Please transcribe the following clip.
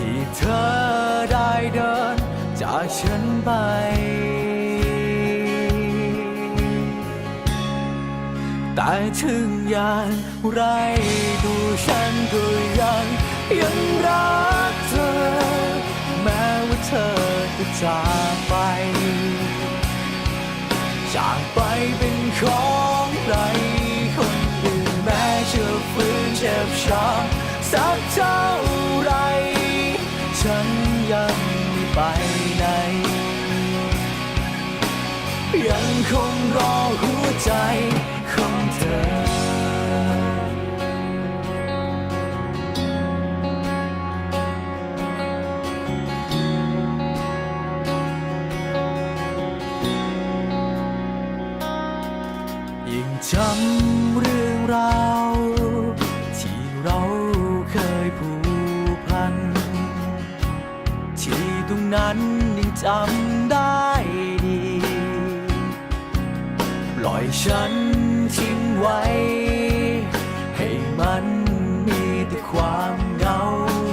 ที่เธอได้เดินจากฉันไป แต่ถึงอย่างไรดูฉันก็ยังยังรักเธอ แม้ว่าเธอจะจากไป จากไปเป็นของใครคนอื่นแม้จะฝืนเจ็บช้ำสักเท่า ยังคงรอหัวใจของเธอ ยิ่งจำเรื่องราว ที่เราเคยผูกพัน ที่ตรงนั้นยังจำได้ อยฉันทิ้งไว้